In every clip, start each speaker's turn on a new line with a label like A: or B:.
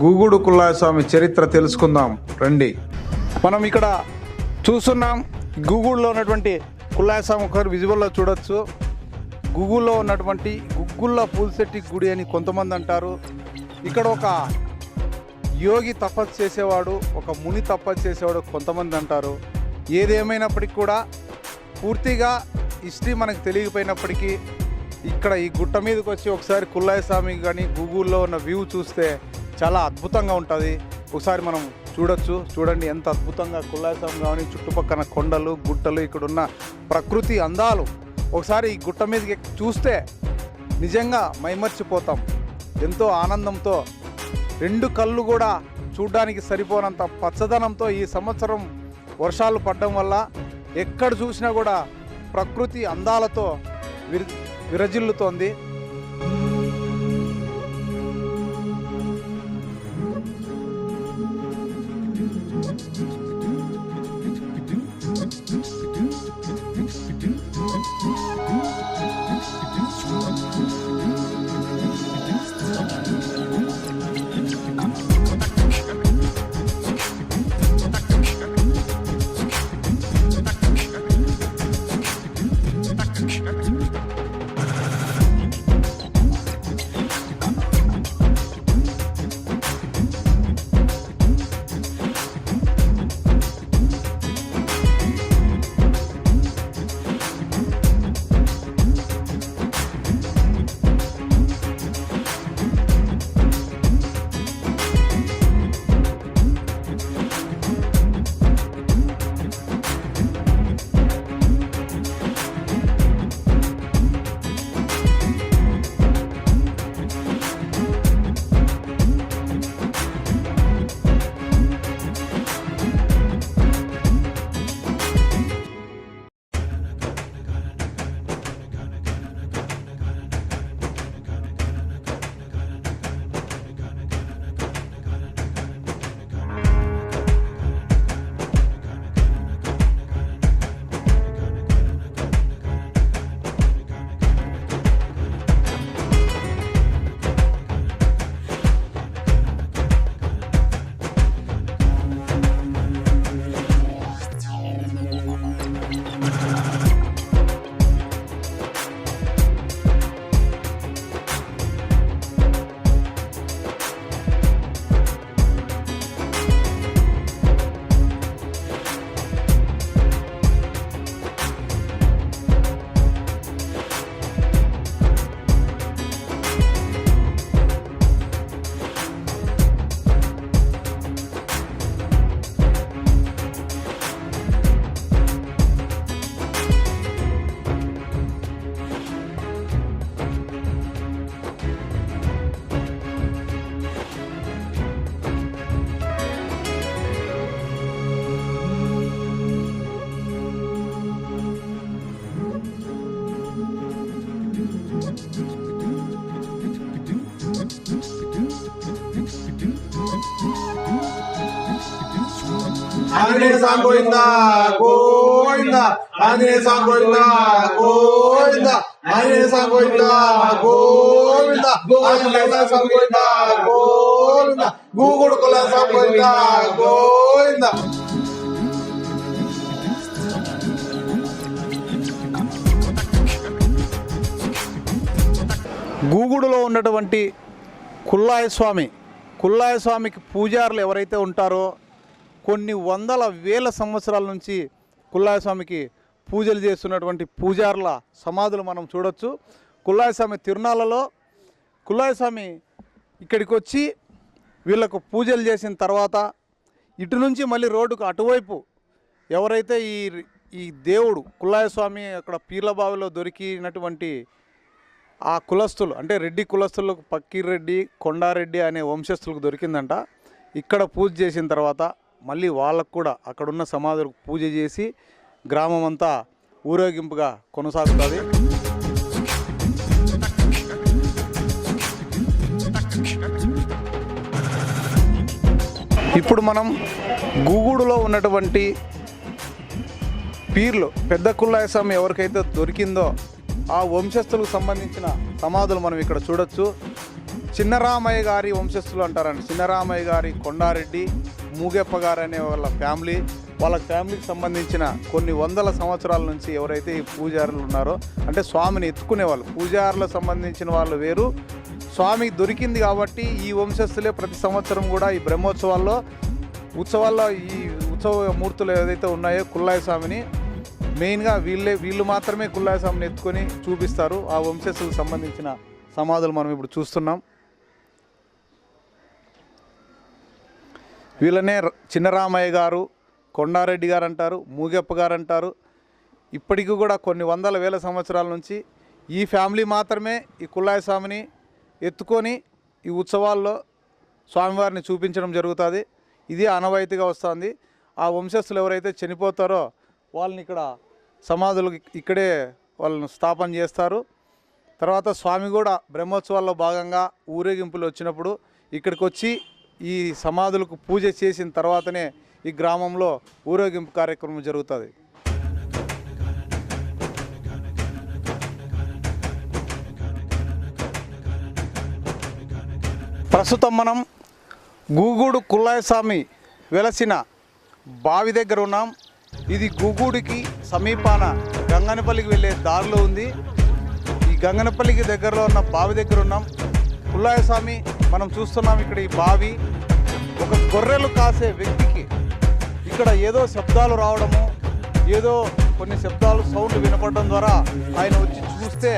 A: గూగుడు కుల్లాయస్వామి చరిత్ర తెలుసుకుందాం. రండి. మనం ఇక్కడ చూస్తున్నాం గూగుల్లో ఉన్నటువంటి కుల్లాయస్వామి స్వామి ఒకసారి విజువల్లో చూడొచ్చు. గూగుల్లో ఉన్నటువంటి గుగ్గుల్లో పూలశెట్టి గుడి అని కొంతమంది అంటారు. ఇక్కడ ఒక యోగి తపస్సు చేసేవాడు ఒక ముని తపస్సు చేసేవాడు కొంతమంది అంటారు. ఏదేమైనప్పటికీ కూడా పూర్తిగా హిస్టరీ మనకు తెలియకపోయినప్పటికీ ఇక్కడ ఈ గుట్ట మీదకి వచ్చి ఒకసారి కుల్లాయ స్వామి కానీ గూగుల్లో ఉన్న వ్యూ చూస్తే చాలా అద్భుతంగా ఉంటుంది. ఒకసారి మనం చూడొచ్చు. చూడండి ఎంత అద్భుతంగా కుల్లాసం కానీ చుట్టుపక్కల కొండలు గుట్టలు ఇక్కడ ఉన్న ప్రకృతి అందాలు. ఒకసారి ఈ గుట్ట మీదకి చూస్తే నిజంగా మైమర్చిపోతాం. ఎంతో ఆనందంతో రెండు కళ్ళు కూడా చూడ్డానికి సరిపోనంత పచ్చదనంతో ఈ సంవత్సరం వర్షాలు పడడం వల్ల ఎక్కడ చూసినా కూడా ప్రకృతి అందాలతో విర విరజిల్లుతోంది.
B: ఆంజనేయ స్వామి గోవింద గోవింద ఆంజనేయ స్వామి గోవింద గోవింద ఆంజనేయ స్వామి గోవింద గోవింద ఆంజనేయ స్వామి గోవింద గోవింద గూగుడు కుల స్వామి గోవింద గోవింద.
A: గూగుడులో ఉన్నటువంటి కుల్లాయ స్వామి కుల్లాయ స్వామికి పూజారులు ఎవరైతే ఉంటారో కొన్ని వందల వేల సంవత్సరాల నుంచి కుల్లాయస్వామికి పూజలు చేస్తున్నటువంటి పూజారుల సమాధులు మనం చూడొచ్చు. కుల్లాయస్వామి తిరునాళ్ళలో కుల్లాయస్వామి ఇక్కడికి వచ్చి వీళ్ళకు పూజలు చేసిన తర్వాత ఇటు నుంచి మళ్ళీ రోడ్డుకు అటువైపు ఎవరైతే ఈ ఈ దేవుడు కుల్లాయస్వామి అక్కడ పీర్లబావిలో దొరికినటువంటి ఆ కులస్తులు అంటే రెడ్డి కులస్తులకు పక్కీరెడ్డి కొండారెడ్డి అనే వంశస్థులకు దొరికిందంట. ఇక్కడ పూజ చేసిన తర్వాత మళ్ళీ వాళ్ళకు కూడా అక్కడున్న సమాధులకు పూజ చేసి గ్రామం అంతా ఊరేగింపుగా కొనసాగుతుంది. ఇప్పుడు మనం గూగుడులో ఉన్నటువంటి పీర్లు పెద్ద కుల్లాయ స్వామి ఎవరికైతే దొరికిందో ఆ వంశస్థులకు సంబంధించిన సమాధులు మనం ఇక్కడ చూడొచ్చు. చిన్నరామయ్య గారి వంశస్థులు అంటారండి. చిన్నరామయ్య గారి కొండారెడ్డి మూగెప్ప గారు అనే వాళ్ళ ఫ్యామిలీ వాళ్ళ ఫ్యామిలీకి సంబంధించిన కొన్ని వందల సంవత్సరాల నుంచి ఎవరైతే ఈ పూజారులు ఉన్నారో అంటే స్వామిని ఎత్తుకునే వాళ్ళు పూజారులకు సంబంధించిన వాళ్ళు వేరు. స్వామికి దొరికింది కాబట్టి ఈ వంశస్థులే ప్రతి సంవత్సరం కూడా ఈ బ్రహ్మోత్సవాల్లో ఉత్సవాల్లో ఈ ఉత్సవ మూర్తులు ఏదైతే ఉన్నాయో కుల్లాయ స్వామిని మెయిన్గా వీళ్ళే వీళ్ళు మాత్రమే కుల్లాయ స్వామిని ఎత్తుకొని చూపిస్తారు. ఆ వంశస్థులకు సంబంధించిన సమాధులు మనం ఇప్పుడు చూస్తున్నాం. వీళ్ళనే చిన్నరామయ్య గారు కొండారెడ్డి గారు అంటారు మూగప్ప గారు అంటారు ఇప్పటికీ కూడా కొన్ని వందల వేల సంవత్సరాల నుంచి ఈ ఫ్యామిలీ మాత్రమే ఈ కుల్లాయ స్వామిని ఎత్తుకొని ఈ ఉత్సవాల్లో స్వామివారిని చూపించడం జరుగుతుంది. ఇది ఆనవాయితీగా వస్తుంది. ఆ వంశస్థులు ఎవరైతే చనిపోతారో వాళ్ళని ఇక్కడ సమాధులు ఇక్కడే వాళ్ళని స్థాపన చేస్తారు. తర్వాత స్వామి కూడా బ్రహ్మోత్సవాల్లో భాగంగా ఊరేగింపులు వచ్చినప్పుడు ఇక్కడికి వచ్చి ఈ సమాధులకు పూజ చేసిన తర్వాతనే ఈ గ్రామంలో ఊరేగింపు కార్యక్రమం జరుగుతుంది. ప్రస్తుతం మనం గూగూడు కుల్లాయ స్వామి వెలసిన బావి దగ్గర ఉన్నాం. ఇది గూగూడికి సమీపాన గంగనపల్లికి వెళ్ళే దారిలో ఉంది. ఈ గంగనపల్లికి దగ్గరలో ఉన్న బావి దగ్గర ఉన్నాం. కుల్లాయ స్వామి మనం చూస్తున్నాం ఇక్కడ ఈ బావి. ఒక గొర్రెలు కాసే వ్యక్తికి ఇక్కడ ఏదో శబ్దాలు రావడము ఏదో కొన్ని శబ్దాలు సౌండ్ వినపడడం ద్వారా ఆయన వచ్చి చూస్తే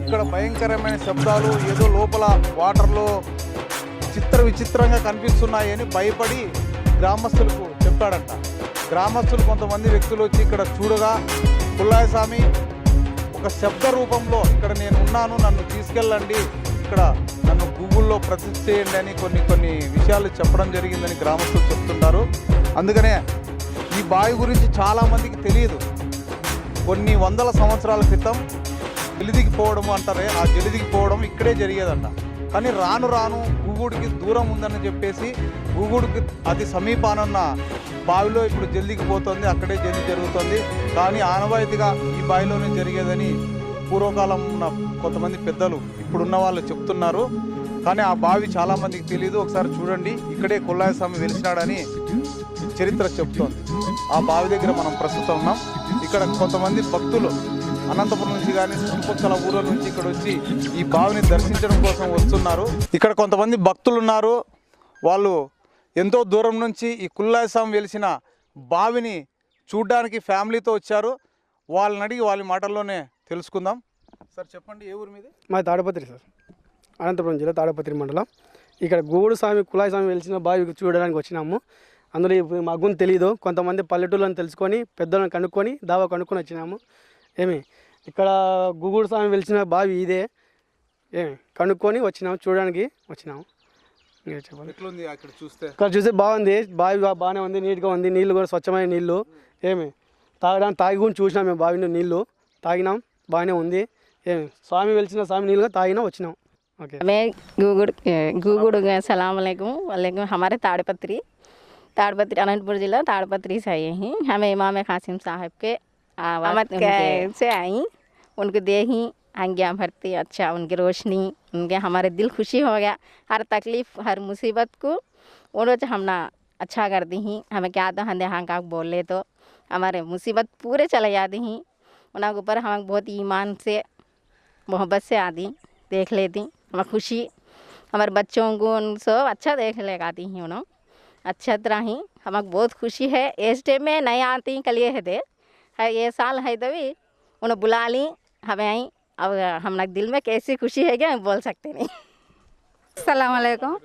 A: ఇక్కడ భయంకరమైన శబ్దాలు ఏదో లోపల వాటర్లో చిత్ర విచిత్రంగా కనిపిస్తున్నాయని భయపడి గ్రామస్తులకు చెప్పాడంట గ్రామస్తులు కొంతమంది వ్యక్తులు వచ్చి ఇక్కడ చూడగా పుల్లాయస్వామి ఒక శబ్ద రూపంలో ఇక్కడ నేను ఉన్నాను నన్ను తీసుకెళ్ళండి ఇక్కడ నన్ను గూగుల్లో ప్రతిష్ఠ చేయండి అని కొన్ని కొన్ని విషయాలు చెప్పడం జరిగిందని గ్రామస్తులు చెప్తుంటారు అందుకనే ఈ బావి గురించి చాలామందికి తెలియదు. కొన్ని వందల సంవత్సరాల క్రితం జలిదికి పోవడం అంటారే ఆ జలిదికి పోవడం ఇక్కడే జరిగేదంట. కానీ రాను రాను గూగుడికి దూరం ఉందని చెప్పేసి గూగుడికి అతి సమీపానున్న బావిలో ఇప్పుడు జల్దికి పోతుంది అక్కడే జల్ది జరుగుతుంది. కానీ ఆనవాయితీగా ఈ బావిలోనే జరిగేదని పూర్వకాలం ఉన్న కొంతమంది పెద్దలు ఇప్పుడున్న వాళ్ళు చెప్తున్నారు. కానీ ఆ బావి చాలామందికి తెలియదు ఒకసారి చూడండి. ఇక్కడే కొల్లాయ స్వామి వెలిసినాడని చరిత్ర చెప్తోంది. ఆ బావి దగ్గర మనం ప్రస్తుతం ఉన్నాం. ఇక్కడ కొంతమంది భక్తులు అనంతపురం నుంచి కానీ చుట్టుపక్కల ఊర్ల నుంచి ఇక్కడ వచ్చి ఈ బావిని దర్శించడం కోసం వస్తున్నారు. ఇక్కడ కొంతమంది భక్తులు ఉన్నారు. వాళ్ళు ఎంతో దూరం నుంచి ఈ కుల్లాయ స్వామి వెలిసిన బావిని చూడ్డానికి ఫ్యామిలీతో వచ్చారు. వాళ్ళని అడిగి వాళ్ళ మాటల్లోనే తెలుసుకుందాం. సార్ చెప్పండి ఏ ఊరి మీద?
C: మాది తాడపత్రి సార్. అనంతపురం జిల్లా తాడపత్రి మండలం. ఇక్కడ గూడు స్వామి కులాయి స్వామి వెలిసిన బావి చూడడానికి వచ్చినాము. అందులో ఇప్పుడు మాకు తెలియదు కొంతమంది పల్లెటూళ్ళని తెలుసుకొని పెద్దలను కనుక్కొని దావా కనుక్కొని వచ్చినాము. ఏమి? ఇక్కడ గూగుడు స్వామి వెలిసిన బావి ఇదే. ఏమి? కనుక్కొని వచ్చినాము చూడడానికి వచ్చినాము.
A: ఎట్లుంది అక్కడ చూస్తే?
C: ఇక్కడ చూస్తే బాగుంది. బావి బాగానే ఉంది నీట్గా ఉంది. నీళ్ళు కూడా స్వచ్ఛమైన నీళ్ళు ఏమి? తాగడానికి తాగి కూడా చూసినాం మేము బావి నుండి నీళ్ళు తాగినాం బాగానే ఉంది. ఏమి స్వామి వెలిచిన స్వామి నీళ్ళుగా తాగినా వచ్చినాం ఓకే
D: मैं गुगुड़ गुगुड़ गए सलाम वालेकुम वालेकुम हमारे ताड़पत्री ताड़पत्री अनंतपुर जिला ताड़पत्री से आए हैं हमें इमाम कासिम साहब के आवाज उनके- से आई उनको दे ही आज्ञा भरती अच्छा उनकी रोशनी उनके हमारे दिल खुशी हो गया हर तकलीफ हर मुसीबत को वो रोज हम ना अच्छा कर दी ही हमें क्या तो हंदे हाँ का बोल ले तो हमारे मुसीबत पूरे चले जाती ही उनके ऊपर हम बहुत ईमान से मोहब्बत से आती, देख लेती, हमें खुशी। हमारे बच्चों को सब अच्छा देख लगाती हैं उन्होंने अच्छा तरह ही हमें बहुत खुशी है। इस टाइम में नहीं आती कल ये है दे है, ये साल है तभी उन्हें बुला ली, हमें आई। अब हम दिल में कैसी खुशी है क्या बोल सकते नहीं।
E: सलामकुम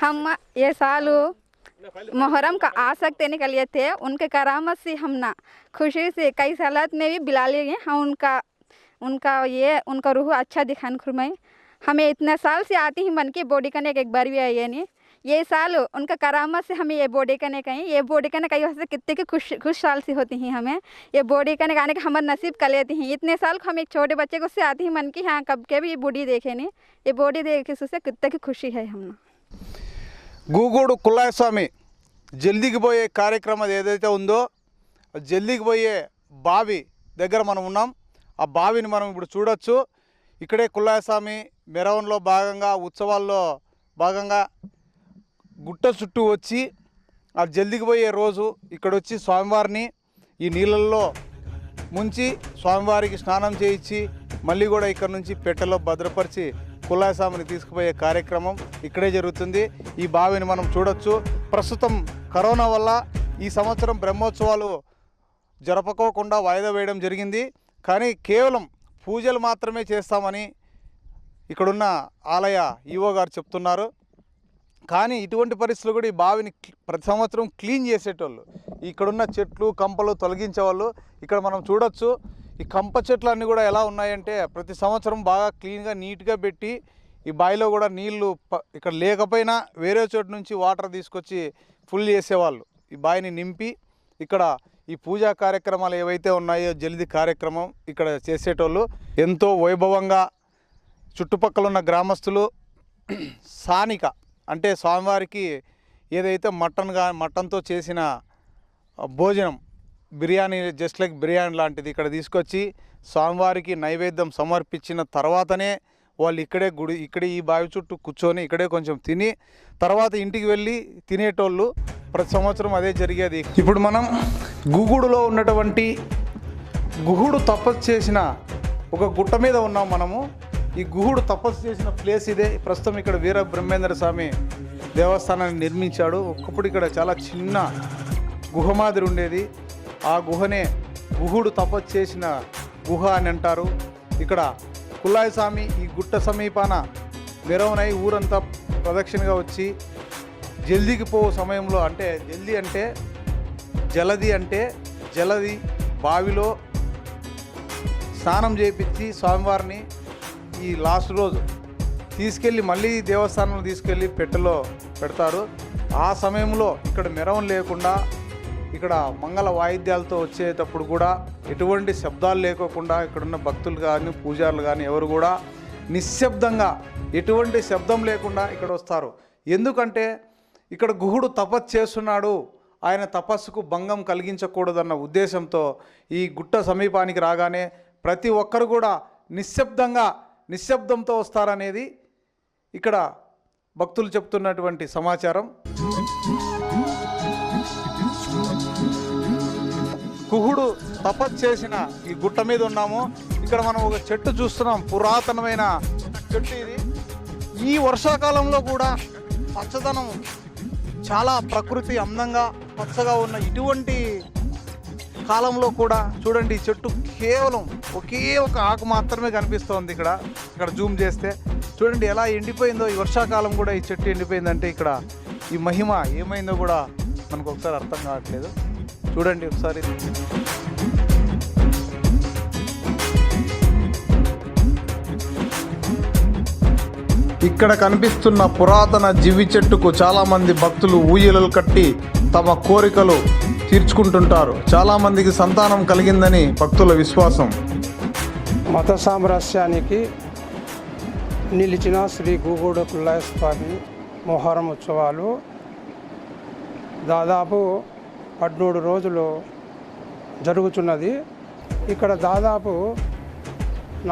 E: हम ये साल मुहर्रम का आ सकते निकल लिए थे। उनके करामत से हम ना खुशी से कई सालत में भी बिला लिए हम उनका उनका ये उनका रूह अच्छा दिखान खुरमाई हमें इतने साल से आती ही मन की बॉडी करने के एक बार भी आई है नहीं ये साल उनका करामत से हमें ये बॉडी करने कहीं ये बॉडी करने कहीं से कितने की खुश खुश साल से होती हैं हमें ये बॉडी करने का आने का हमारे नसीब कर लेती हैं इतने साल को हम एक छोटे बच्चे को उससे आती ही मन की हाँ कब के भी ये बॉडी देखे नहीं ये बॉडी देखे से उससे कितने की खुशी है हम ना
A: గూగూడు కుల్లాయ స్వామి జల్దీకి పోయే కార్యక్రమం ఏదైతే ఉందో ఆ జల్దీకి పోయే బావి దగ్గర మనం ఉన్నాం ఆ బావిని మనం ఇప్పుడు చూడొచ్చు. ఇక్కడే కుల్లాయస్వామి మెరవన్లో భాగంగా ఉత్సవాల్లో భాగంగా గుట్ట చుట్టూ వచ్చి ఆ జల్దికి పోయే రోజు ఇక్కడ వచ్చి స్వామివారిని ఈ నీళ్ళల్లో ముంచి స్వామివారికి స్నానం చేయించి మళ్ళీ కూడా ఇక్కడ నుంచి పెట్టెలో భద్రపరిచి కుల్లాయస్వామిని తీసుకుపోయే కార్యక్రమం ఇక్కడే జరుగుతుంది. ఈ బావిని మనం చూడొచ్చు. ప్రస్తుతం కరోనా వల్ల ఈ సంవత్సరం బ్రహ్మోత్సవాలు జరపకోకుండా వాయిదా వేయడం జరిగింది. కానీ కేవలం పూజలు మాత్రమే చేస్తామని ఇక్కడున్న ఆలయ ఈవో గారు చెప్తున్నారు. కానీ ఇటువంటి పరిస్థితులు కూడా ఈ బావిని ప్రతి సంవత్సరం క్లీన్ చేసేటోళ్ళు. ఇక్కడున్న చెట్లు కంపలు తొలగించేవాళ్ళు ఇక్కడ మనం చూడొచ్చు. ఈ కంప చెట్లు అన్నీ కూడా ఎలా ఉన్నాయంటే ప్రతి సంవత్సరం బాగా క్లీన్గా నీట్గా పెట్టి ఈ బావిలో కూడా నీళ్ళు ఇక్కడ లేకపోయినా వేరే చోటు నుంచి వాటర్ తీసుకొచ్చి ఫుల్ చేసేవాళ్ళు. ఈ బావిని నింపి ఇక్కడ ఈ పూజా కార్యక్రమాలు ఏవైతే ఉన్నాయో జల్ది కార్యక్రమం ఇక్కడ చేసేటోళ్ళు ఎంతో వైభవంగా చుట్టుపక్కల ఉన్న గ్రామస్తులు స్థానిక అంటే స్వామివారికి ఏదైతే మటన్గా మటన్తో చేసిన భోజనం బిర్యానీ జస్ట్ లైక్ బిర్యానీ లాంటిది ఇక్కడ తీసుకొచ్చి స్వామివారికి నైవేద్యం సమర్పించిన తర్వాతనే వాళ్ళు ఇక్కడే గుడి ఇక్కడే ఈ బావి చుట్టూ కూర్చొని ఇక్కడే కొంచెం తిని తర్వాత ఇంటికి వెళ్ళి తినేటోళ్ళు ప్రతి సంవత్సరం అదే జరిగేది. ఇప్పుడు మనం గుగుడులో ఉన్నటువంటి గుహుడు తపస్సు చేసిన ఒక గుట్ట మీద ఉన్నాం మనము. ఈ గుహుడు తపస్సు చేసిన ప్లేస్ ఇదే. ప్రస్తుతం ఇక్కడ వీర బ్రహ్మేంద్ర స్వామి దేవస్థానాన్ని నిర్మించాడు. ఒకప్పుడు ఇక్కడ చాలా చిన్న గుహ మాదిరి ఉండేది. ఆ గుహనే గుహుడు తపస్సు చేసిన గుహ అని అంటారు. ఇక్కడ కుల్లాయి స్వామి ఈ గుట్ట సమీపాన మెరవనై ఊరంతా ప్రదక్షిణగా వచ్చి జల్దీకి పో సమయంలో అంటే జల్దీ అంటే జలది అంటే జలది బావిలో స్నానం చేయించి స్వామివారిని ఈ లాస్ట్ రోజు తీసుకెళ్ళి మళ్ళీ దేవస్థానంలో తీసుకెళ్ళి పెట్టెలో పెడతారు. ఆ సమయంలో ఇక్కడ మెరవం లేకుండా ఇక్కడ మంగళ వాయిద్యాలతో వచ్చేటప్పుడు కూడా ఎటువంటి శబ్దాలు లేకోకుండా ఇక్కడున్న భక్తులు కానీ పూజారులు కానీ ఎవరు కూడా నిశ్శబ్దంగా ఎటువంటి శబ్దం లేకుండా ఇక్కడ వస్తారు. ఎందుకంటే ఇక్కడ గుహుడు తపస్సు చేస్తున్నాడు. ఆయన తపస్సుకు భంగం కలిగించకూడదన్న ఉద్దేశంతో ఈ గుట్ట సమీపానికి రాగానే ప్రతి ఒక్కరు కూడా నిశ్శబ్దంగా నిశ్శబ్దంతో వస్తారనేది ఇక్కడ భక్తులు చెప్తున్నటువంటి సమాచారం. కుహుడు తపస్సు చేసిన ఈ గుట్ట మీద ఉన్నాము. ఇక్కడ మనం ఒక చెట్టు చూస్తున్నాం. పురాతనమైన చెట్టు ఇది. ఈ వర్షాకాలంలో కూడా పచ్చదనం చాలా ప్రకృతి అందంగా పచ్చగా ఉన్న ఇటువంటి కాలంలో కూడా చూడండి ఈ చెట్టు కేవలం ఒకే ఒక ఆకు మాత్రమే కనిపిస్తోంది ఇక్కడ. ఇక్కడ జూమ్ చేస్తే చూడండి ఎలా ఎండిపోయిందో ఈ వర్షాకాలం కూడా ఈ చెట్టు ఎండిపోయిందంటే ఇక్కడ ఈ మహిమ ఏమైందో కూడా మనకు ఒకసారి అర్థం కావట్లేదు. చూడండి ఒకసారి. ఇక్కడ కనిపిస్తున్న పురాతన జివి చెట్టుకు చాలామంది భక్తులు ఊయలలు కట్టి తమ కోరికలు తీర్చుకుంటుంటారు. చాలామందికి సంతానం కలిగిందని భక్తుల విశ్వాసం.
F: మత సామరస్యానికి నిలిచిన శ్రీ గూగూడ కుల్లాయ స్వామి మొహరం ఉత్సవాలు దాదాపు పద్మూడు రోజులు జరుగుతున్నది. ఇక్కడ దాదాపు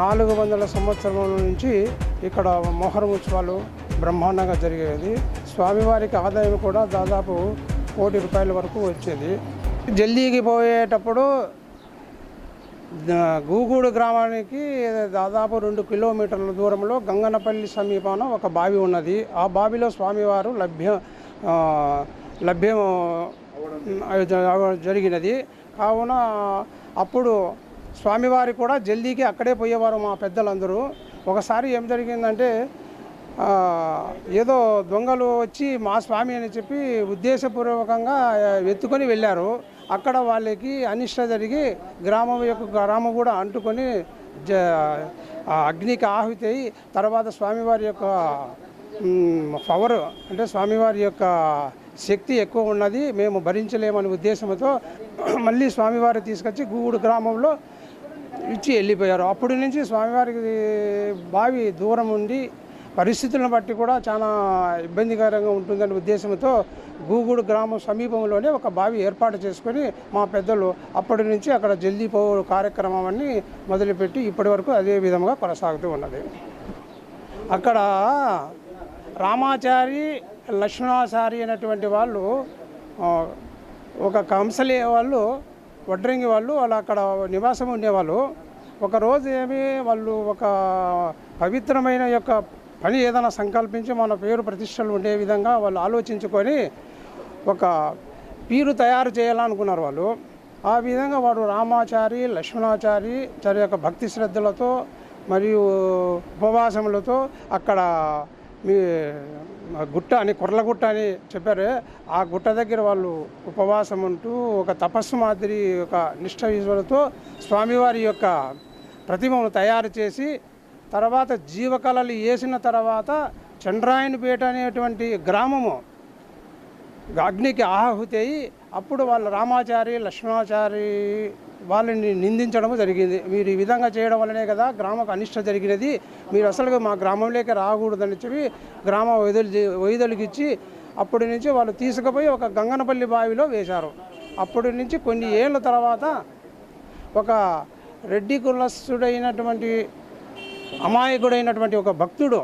F: నాలుగు వందల సంవత్సరం నుంచి ఇక్కడ మొహరం ఉత్సవాలు బ్రహ్మాండంగా జరిగేది. స్వామివారికి ఆదాయం కూడా దాదాపు కోటి రూపాయల వరకు వచ్చేది. జల్దీకి పోయేటప్పుడు గూగూడు గ్రామానికి దాదాపు రెండు కిలోమీటర్ల దూరంలో గంగనపల్లి సమీపాన ఒక బావి ఉన్నది. ఆ బావిలో స్వామివారు లభ్యం లభ్యం జరిగినది. కావున అప్పుడు స్వామివారి కూడా జల్దీకి అక్కడే పోయేవారు మా పెద్దలందరూ. ఒకసారి ఏం జరిగిందంటే ఏదో దొంగలు వచ్చి మా స్వామి అని చెప్పి ఉద్దేశపూర్వకంగా ఎత్తుకొని వెళ్ళారు. అక్కడ వాళ్ళకి అనిష్ట జరిగి గ్రామం యొక్క గ్రామం కూడా అంటుకొని జ అగ్నికి ఆహుతి అయి తర్వాత స్వామివారి యొక్క పవర్ అంటే స్వామివారి యొక్క శక్తి ఎక్కువ ఉన్నది మేము భరించలేమనే ఉద్దేశంతో మళ్ళీ స్వామివారి తీసుకొచ్చి గూడు గ్రామంలో ఇచ్చి వెళ్ళిపోయారు. అప్పటి నుంచి స్వామివారికి బావి దూరం ఉండి పరిస్థితులను బట్టి కూడా చాలా ఇబ్బందికరంగా ఉంటుందనే ఉద్దేశంతో గూగుడు గ్రామం సమీపంలోనే ఒక బావి ఏర్పాటు చేసుకొని మా పెద్దలు అప్పటి నుంచి అక్కడ జల్దీ పో కార్యక్రమాన్ని మొదలుపెట్టి ఇప్పటి వరకు అదే విధంగా కొనసాగుతూ ఉన్నది. అక్కడ రామాచారి లక్ష్మణాచారి అనేటువంటి వాళ్ళు ఒక కంసలే వాళ్ళు వడ్రంగి వాళ్ళు వాళ్ళు అక్కడ నివాసం ఉండేవాళ్ళు. ఒక రోజు ఏమి వాళ్ళు ఒక పవిత్రమైన యొక్క పని ఏదైనా సంకల్పించి మన పేరు ప్రతిష్టలు ఉండే విధంగా వాళ్ళు ఆలోచించుకొని ఒక పీరు తయారు చేయాలనుకున్నారు వాళ్ళు. ఆ విధంగా వాడు రామాచారి లక్ష్మణాచారి చారి యొక్క భక్తి శ్రద్ధలతో మరియు ఉపవాసములతో అక్కడ మీ గుట్ట అని కుర్లగుట్ట అని చెప్పారు. ఆ గుట్ట దగ్గర వాళ్ళు ఉపవాసం ఉంటూ ఒక తపస్సు మాదిరి ఒక నిష్ఠ స్వామివారి యొక్క ప్రతిమను తయారు చేసి తర్వాత జీవకళలు వేసిన తర్వాత చంద్రాయణపేట అనేటువంటి గ్రామము అగ్నికి ఆహుతి అయి అప్పుడు వాళ్ళు రామాచారి లక్ష్మణాచారి వాళ్ళని నిందించడం జరిగింది. మీరు ఈ విధంగా చేయడం వల్లనే కదా గ్రామకు అనిష్ట జరిగినది. మీరు అసలు మా గ్రామంలోకి రాకూడదని చెప్పి గ్రామ వైదొలి వైదొలిగిచ్చి అప్పటి నుంచి వాళ్ళు తీసుకుపోయి ఒక గంగనపల్లి బావిలో వేశారు. అప్పటి నుంచి కొన్ని ఏళ్ళ తర్వాత ఒక రెడ్డి కులస్తుడైనటువంటి అమాయకుడైనటువంటి ఒక భక్తుడు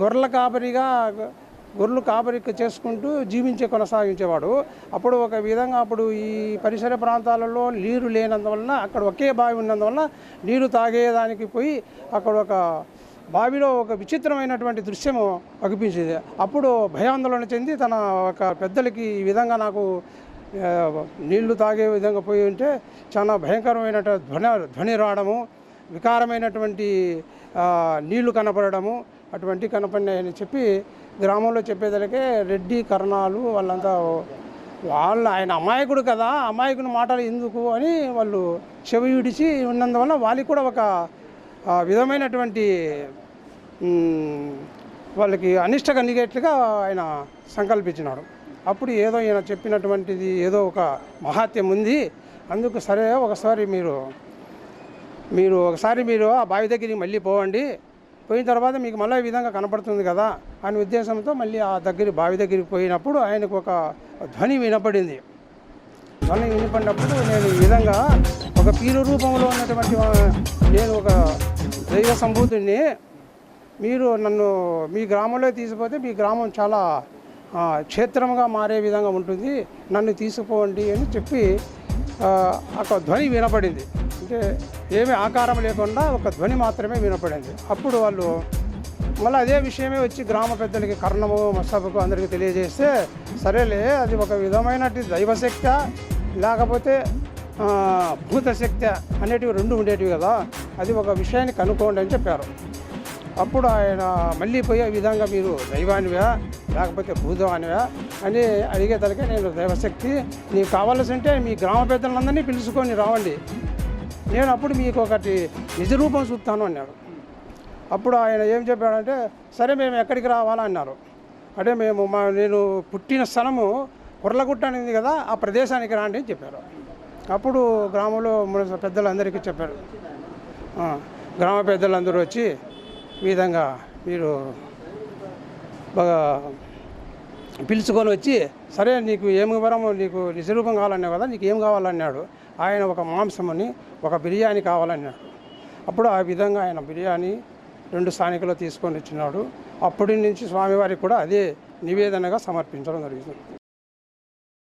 F: గొర్రెల కాపరిగా గొర్రెలు కాపరిక చేసుకుంటూ జీవించే కొనసాగించేవాడు. అప్పుడు ఒక విధంగా అప్పుడు ఈ పరిసర ప్రాంతాలలో నీరు లేనందువలన అక్కడ ఒకే బావి ఉన్నందువలన నీరు తాగేదానికి పోయి అక్కడ ఒక బావిలో ఒక విచిత్రమైనటువంటి దృశ్యము కనిపించింది అప్పుడు భయాందోళన చెంది తన ఒక పెద్దలకి ఈ విధంగా నాకు నీళ్ళు తాగే విధంగా పోయి ఉంటే చాలా భయంకరమైన ధ్వని ధ్వని రావడము వికారమైనటువంటి నీళ్ళు కనపడము అటువంటి కనపడినాయని చెప్పి గ్రామంలో చెప్పేదానికే రెడ్డి కర్ణాలు వాళ్ళంతా వాళ్ళు ఆయన అమాయకుడు కదా అమాయకుని మాటలు ఎందుకు అని వాళ్ళు చెవి విడిచి ఉన్నందువల్ల వాళ్ళకి కూడా ఒక విధమైనటువంటి వాళ్ళకి అనిష్ట కలిగేట్లుగా ఆయన సంకల్పించినాడు. అప్పుడు ఏదో ఈయన చెప్పినటువంటిది ఏదో ఒక మహాత్యం ఉంది. అందుకు సరే ఒకసారి మీరు మీరు ఒకసారి మీరు ఆ బావి దగ్గరికి మళ్ళీ పోవండి. పోయిన తర్వాత మీకు మళ్ళీ ఈ విధంగా కనపడుతుంది కదా అనే ఉద్దేశంతో మళ్ళీ ఆ దగ్గర బావి దగ్గరికి పోయినప్పుడు ఆయనకు ఒక ధ్వని వినపడింది. ధ్వని వినపడినప్పుడు నేను ఈ విధంగా ఒక పీరు రూపంలో ఉన్నటువంటి నేను ఒక దైవ సంభూతుడిని మీరు నన్ను మీ గ్రామంలో తీసిపోతే మీ గ్రామం చాలా క్షేత్రంగా మారే విధంగా ఉంటుంది. నన్ను తీసుకోండి అని చెప్పి ఒక ధ్వని వినపడింది. అంటే ఏమీ ఆకారం లేకుండా ఒక ధ్వని మాత్రమే వినపడింది. అప్పుడు వాళ్ళు మళ్ళీ అదే విషయమే వచ్చి గ్రామ పెద్దలకి కర్ణము మస్తబకు అందరికీ తెలియజేస్తే సరేలే అది ఒక విధమైన దైవశక్తి లేకపోతే భూతశక్తి అనేటివి రెండు ఉండేటివి కదా అది ఒక విషయాన్ని కనుక్కోండి అని చెప్పారు. అప్పుడు ఆయన మళ్ళీ పోయే విధంగా మీరు దైవానివా లేకపోతే భూదవానివా అని అడిగేదానికే నేను దైవశక్తి నీకు కావాల్సి ఉంటే మీ గ్రామ పెద్దలందరినీ పిలుచుకొని రావండి. నేను అప్పుడు మీకు ఒకటి నిజ రూపం చూస్తాను అన్నాడు. అప్పుడు ఆయన ఏం చెప్పాడంటే సరే మేము ఎక్కడికి రావాలా అన్నారు. అంటే మేము మా నేను పుట్టిన స్థలము కొర్లగుట్ట అనేది కదా ఆ ప్రదేశానికి రాండి అని చెప్పారు. అప్పుడు గ్రామంలో పెద్దలందరికీ చెప్పారు. గ్రామ పెద్దలందరూ వచ్చి ఈ విధంగా మీరు బాగా పిలుచుకొని వచ్చి సరే నీకు ఏం వివరము నీకు నిజరూపం కావాలన్నావు కదా నీకు ఏం కావాలన్నాడు ఆయన ఒక మాంసమని ఒక బిర్యానీ కావాలన్నాడు అప్పుడు ఆ విధంగా ఆయన బిర్యానీ రెండు స్థానికులు తీసుకొని వచ్చినాడు అప్పటి నుంచి స్వామివారికి కూడా అదే నివేదనగా సమర్పించడం జరిగింది.